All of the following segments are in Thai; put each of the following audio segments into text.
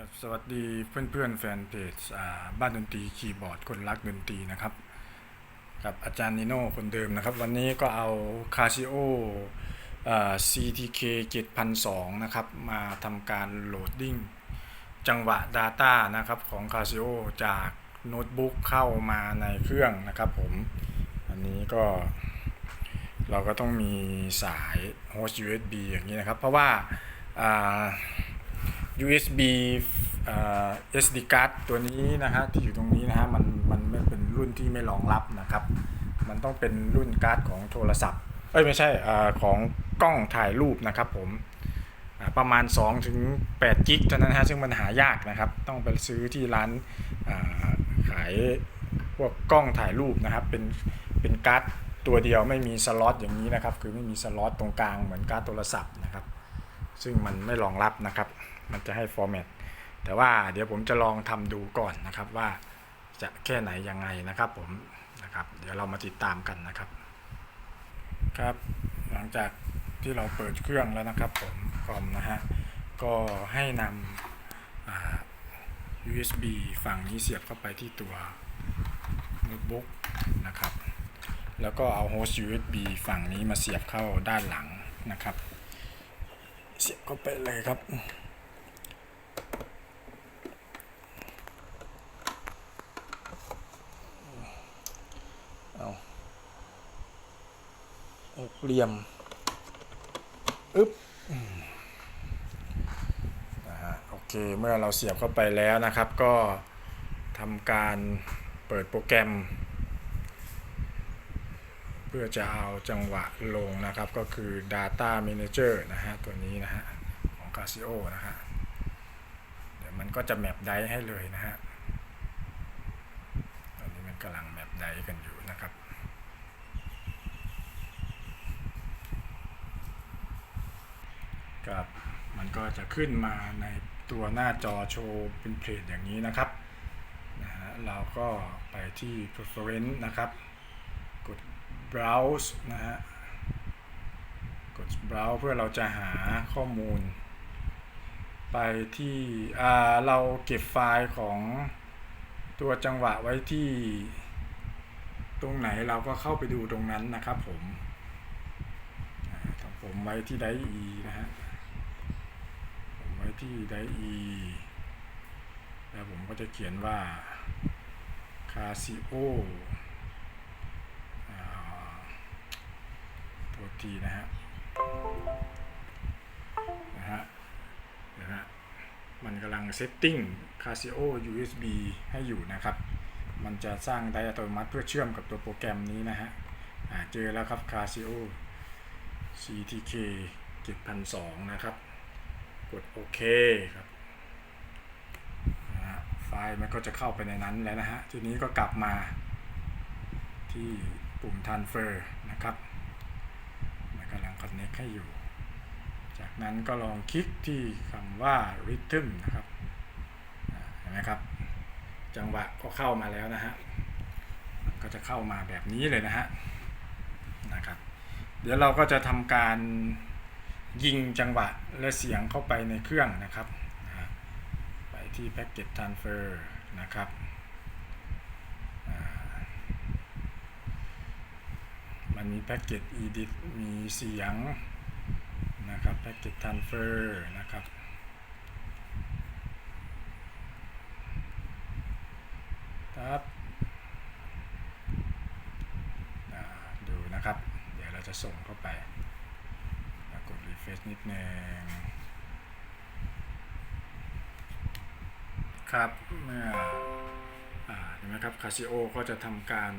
ครับสวัสดีเพื่อนๆแฟนเพจบ้านดนตรีคีย์บอร์ดคนรักดนตรีนะครับ กับอาจารย์นิโน่คนเดิมนะครับ วันนี้ก็เอา Casio อ่า CTK 7002 นะครับ มาทำการโหลดดิ้งจังหวะ Data นะครับของ Casio จากโน้ตบุ๊กเข้ามาในเครื่องนะครับผม อันนี้ก็เราก็ต้องมีสาย host USB อย่างนี้นะครับ เพราะว่าอ่า USB SD card ตัวนี้นะฮะที่อยู่ตรงนี้นะฮะมันมันไม่เป็นรุ่นที่ไม่รองรับนะครับ มันต้องเป็นรุ่นการ์ดของโทรศัพท์เอ้ยไม่ใช่อาของกล้องถ่ายรูปนะครับผมประมาณ2ถึง8กิกเท่านั้นฮะซึ่งมันหายากนะครับ ต้องไปซื้อที่ร้านขายพวกกล้องถ่ายรูปนะครับ เป็นเป็นการ์ดตัวเดียวไม่มีสล็อตอย่างนี้นะครับ คือไม่มีสล็อตตรงกลางเหมือนการ์ดโทรศัพท์นะครับ ซึ่งมันไม่รองรับนะครับ มันจะให้ฟอร์แมตแต่ว่าเดี๋ยวผมจะลองทำดูก่อนนะครับว่าจะแค่ไหนยังไงนะครับผมนะครับ เดี๋ยวเรามาติดตามกันนะครับ ครับ หลังจากที่เราเปิดเครื่องแล้วนะครับผมคอมนะฮะก็ให้นำอ่า USB ฝั่งนี้เสียบเข้าไปที่ตัวโน้ตบุ๊กนะครับ แล้วก็เอาโฮสต์ USB ฝั่งนี้มาเสียบเข้าด้านหลังนะครับ เสียบเข้าไปเลยครับ หกเหลี่ยมอึ๊บอืมนะฮะโอเคเมื่อเราเสียบเข้าไปแล้วนะครับ ก็ทำการเปิดโปรแกรม เพื่อจะเอาจังหวะลงนะครับ ก็คือ Data Manager นะฮะ ตัวนี้นะฮะ ของ Casio นะฮะ เดี๋ยวมันก็จะแมปได้ให้เลยนะฮะ ตอนนี้มันกำลังแมปได้กันอยู่นะครับ ครับมันก็จะขึ้นมาในตัวหน้าจอโชว์เป็นเพลทอย่างนี้นะครับนะฮะเราก็ไปที่ preference นะครับ กด browse นะฮะกด browse เพื่อเราจะหาข้อมูล ไปที่อ่าเราเก็บไฟล์ของตัวจังหวะไว้ที่ตรงไหนเราก็เข้าไปดูตรงนั้นนะครับผมของผมไว้ที่ไดอีนะฮะ ที่ไดอีแล้วผมก็จะเขียนว่า Casio อ่าตัวทีนะฮะ นะฮะนะฮะ มันกำลังเซตติ้ง Casio USB ให้อยู่นะครับ มันจะสร้างไดอะโตโนมัติเพื่อเชื่อมกับตัวโปรแกรมนี้นะฮะเจอแล้วครับ Casio CTK 7002 นะครับ กดโอเคครับไฟล์มันก็จะเข้าไปในนั้นแล้วนะฮะ ทีนี้ก็กลับมาที่ปุ่ม transfer นะครับมันกำลัง connect ให้อยู่ จากนั้นก็ลองคลิกที่คำว่า rhythm นะครับเห็นไหมครับ จังหวะก็เข้ามาแล้วนะฮะมันก็จะเข้ามาแบบนี้เลยนะฮะนะครับ เดี๋ยวเราก็จะทำการ ยิงจังหวะและเสียงเข้าไปในเครื่องนะครับ ไปที่ package transfer นะครับมันมี package edit มีเสียงนะครับ package transfer นะครับครับดูนะครับ เดี๋ยวเราจะส่งเข้าไป แล้วกด refresh นิดนึงครับเมื่อเห็นไหมครับ Casio ก็จะทำการ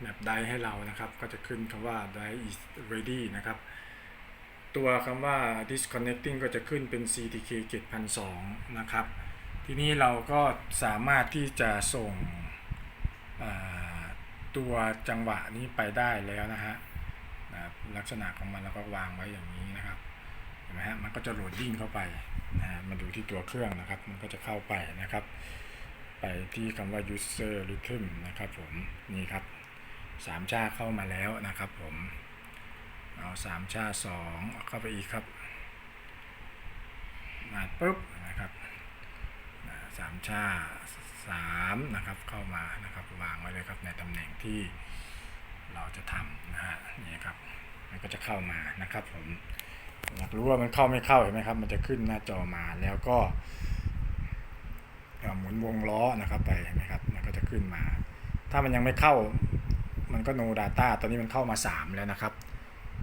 แมปไดให้เรานะครับ ก็จะขึ้นคำว่า die is ready นะครับ ตัวคำว่า disconnecting ก็จะขึ้นเป็น CTK 7002นะครับ ทีนี้เราก็สามารถที่จะส่งตัวจังหวะนี้ไปได้แล้วนะฮะ ลักษณะของมันเราก็วางไว้อย่างนี้นะครับเห็นไหมฮะมันก็จะโหลดดิ้งเข้าไปนะฮะมาดูที่ตัวเครื่องนะครับ มันก็จะเข้าไปนะครับ ไปที่คำว่า user rhythm นะครับผมนี่ครับสามชาเข้ามาแล้วนะครับผมเอาสามชาสองเข้าไปอีกครับมาปุ๊บนะครับชาสามนะครับเข้ามานะครับวางไว้เลยครับในตำแหน่งที่เราจะทำนะฮะนี่ครับ มันก็จะเข้ามานะครับผมอยากรู้ว่ามันเข้าไม่เข้าเห็นไหมครับ มันจะขึ้นหน้าจอมาแล้วก็หมุนวงล้อนะครับไปเห็นไหมครับ มันก็จะขึ้นมา ถ้ามันยังไม่เข้า มันก็ no data ตอนนี้มันเข้ามา 3 แล้วนะครับ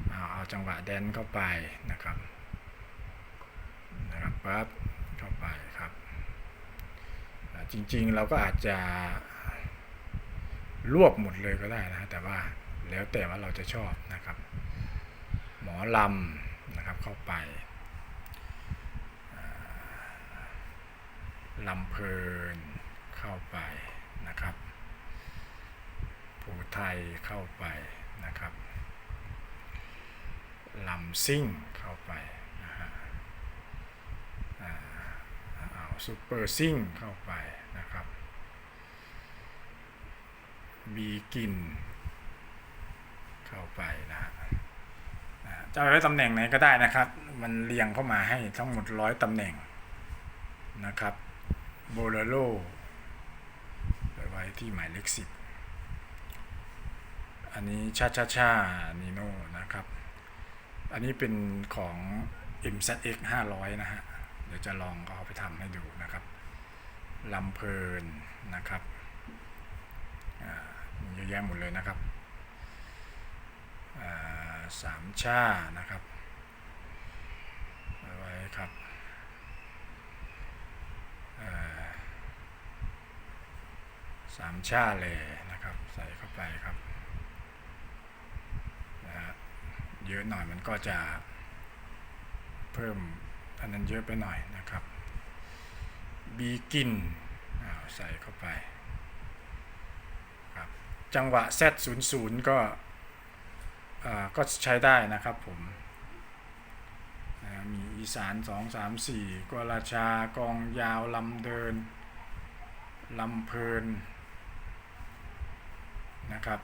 เอาเอาจังหวะแดนเข้าไปนะครับนะครับปั๊บเข้าไปครับ จริงๆเราก็อาจจะรวบหมดเลยก็ได้นะ แต่ว่าแล้วแต่ว่าเราจะชอบนะครับ อลำนะครับเข้าไปลำเพลินเข้าไปนะครับภูไทยเข้าไปนะครับลำซิ่งเข้าไปนะฮะอ่าเอาซูเปอร์ซิ่งเข้าไปนะครับบีกินเข้าไปนะฮะ จะไว้ตำแหน่งไหนก็ได้นะครับ มันเรียงเข้ามาให้ทั้งหมดร้อยตำแหน่งนะครับโบลโรไปไว้ที่หมายเลขสิบอันนี้ชาชาชานีโน่นะครับ อันนี้เป็นของ MZX 500 นะฮะ เดี๋ยวจะลองเอาไปทำให้ดูนะครับลำเพลินนะครับเยอะแยะหมดเลยนะครับอ่า สามชานะครับไว้ครับสามชาเลยนะครับ ใส่เข้าไปครับนะเยอะหน่อยมันก็จะเพิ่มอันนั้นเยอะไปหน่อยนะครับบีกินใส่เข้าไปครับจังหวะ Z00 ก็ ก็ใช้ได้นะครับผมนะมีอีสาน 2 3 4กวราชากองยาวลำเดินลำเพลินนะครับ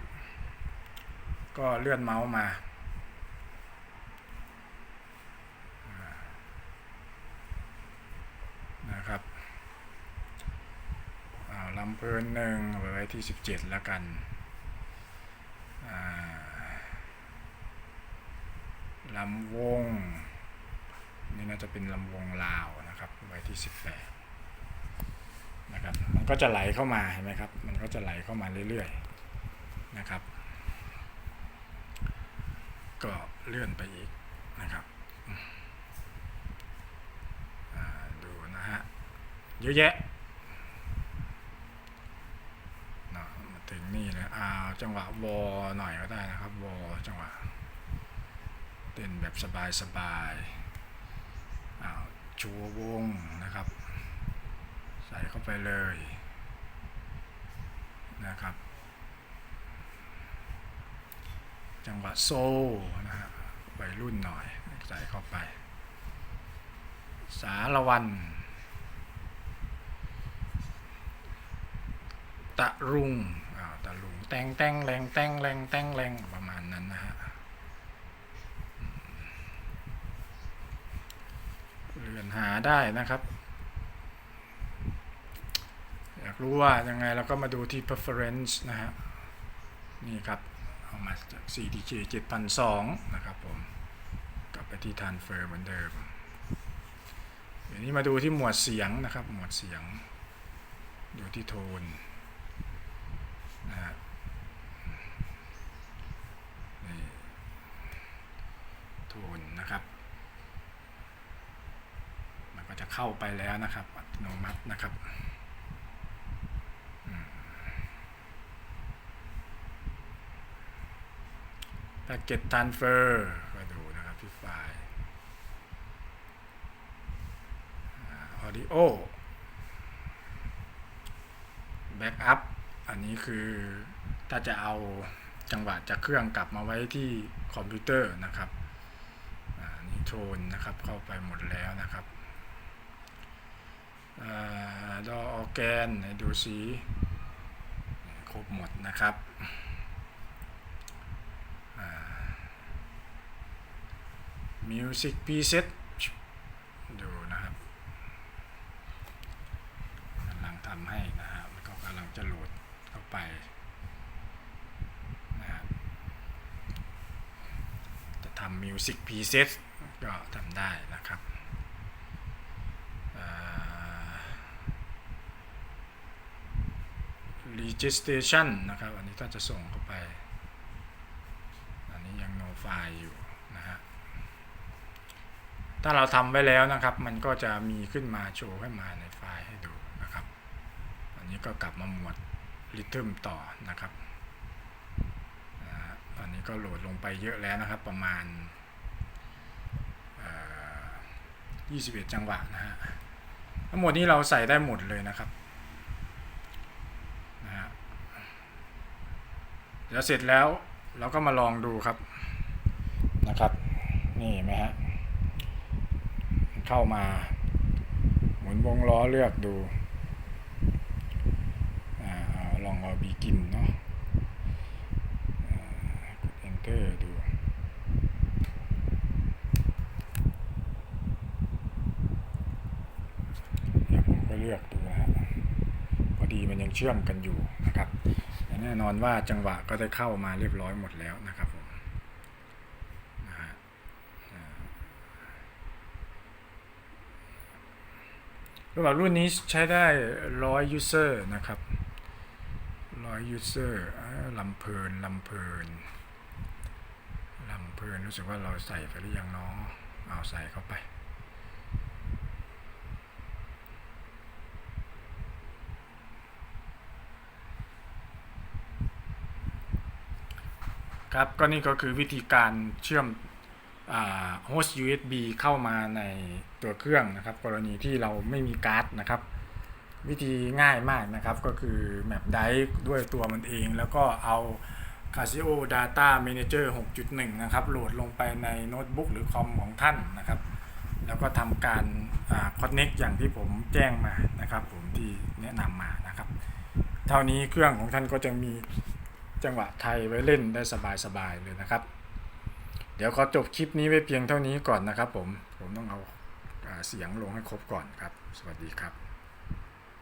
ก็เลื่อนเมาส์มานะครับลำเพลินหนึ่งไว้ที่ 17 แล้วกันอ่า ลำวง นี่น่าจะเป็นลำวงลาวนะครับไว้ที่ 18 นะครับ มันก็จะไหลเข้ามาเห็นไหมครับ มันก็จะไหลเข้ามาเรื่อยๆนะครับ ก็เลื่อนไปอีกนะครับดูนะฮะ เยอะแยะมาถึงนี่เลยอ่าจังหวะวอหน่อยก็ได้นะครับวอจังหวะ เต้นแบบสบายๆอ้าวชูวงนะครับ ใส่เข้าไปเลยนะครับ จังหวะโซลนะฮะวัยรุ่นหน่อยใส่เข้าไป สารวันตะรุงอ้าวตะรุงแตงแตงแรงแตงแรงแตงแรงประมาณนั้นนะฮะอืมเลื่ อนหาได้นะครับ อยากรู้ว่ายังไงเราก็มาดูที่ preference นะฮะ นี่ครับ เอามาจาก CDJ 7002 นะครับผม กลับไปที่ transfer เหมือนเดิมเดี๋ยวนี้มาดูที่หมวดเสียงนะครับ หมวดเสียง ดูที่โทนนะฮะนี่โทนนะครับ มันก็จะ เข้าไปแล้วนะครับ อัตโนมัตินะครับอืม Packet Transfer ก็ดูนะครับที่ไฟล์ Audio Backup อันนี้คือถ้าจะเอาจังหวะจากเครื่องกลับมาไว้ที่คอมพิวเตอร์นะครับอ่านี่โทนนะครับเข้าไปหมดแล้วนะครับ ดอออแกนดูสีครบหมดนะครับอ่า Music Preset ดูนะครับกำลังทำให้นะฮะมันก็กำลังจะโหลดเข้าไปนะฮะจะทำ Music Preset ก็ทำได้นะครับเอ่อ registration นะครับ อันนี้ก็จะส่งเข้าไป อันนี้ยัง no file อยู่นะฮะ ถ้าเราทำไว้แล้วนะครับ มันก็จะมีขึ้นมาโชว์ขึ้นมาในไฟล์ให้ดูนะครับ อันนี้ก็กลับมาหมวด rhythm ต่อนะครับอ่าตอนนี้ก็โหลดลงไปเยอะแล้วนะครับ ประมาณเอ่อ21 จังหวะนะฮะ ทั้งหมดนี้เราใส่ได้หมดเลยนะครับนะฮะเดี๋ยวเสร็จแล้วเราก็มาลองดูครับนะครับ นี่เห็นไหมฮะเข้ามาหมุนวงล้อเลือกดูอลองเอาบีกินเนาะกด enter ดูเดี๋ยวผมก็เลือกดูนะฮะพอดีมันยังเชื่อมกันอยู่นะครับ แน่นอนว่าจังหวะก็ได้เข้ามาเรียบร้อยหมดแล้วนะครับผมนะฮะอ่าสำหรับรุ่นนี้ใช้ได้ร้อย user นะครับร้อย user อ่าลำเพลินลำเพลินลำเพลินรู้สึกว่าเราใส่ไปหรือยังเนาะเอาใส่เข้าไป ครับก็นี่ก็คือวิธีการเชื่อมโฮสต์ USB เข้ามาในตัวเครื่องนะครับ กรณีที่เราไม่มีการ์ดนะครับ วิธีง่ายมากนะครับก็คือแมปไดด้วยตัวมันเอง แล้วก็เอา Casio Data Manager 6.1 นะครับโหลดลงไปในโน้ตบุ๊กหรือคอมของท่านนะครับ แล้วก็ทำการคอนเน็กอย่างที่ผมแจ้งมานะครับ ผมที่แนะนำมานะครับ เท่านี้เครื่องของท่านก็จะมี จังหวะไทยไว้เล่นได้สบายๆเลยนะครับ เดี๋ยวขอจบคลิปนี้ไว้เพียงเท่านี้ก่อนนะครับผม ผมต้องเอาอาเสียงลงให้ครบก่อนครับ สวัสดีครับ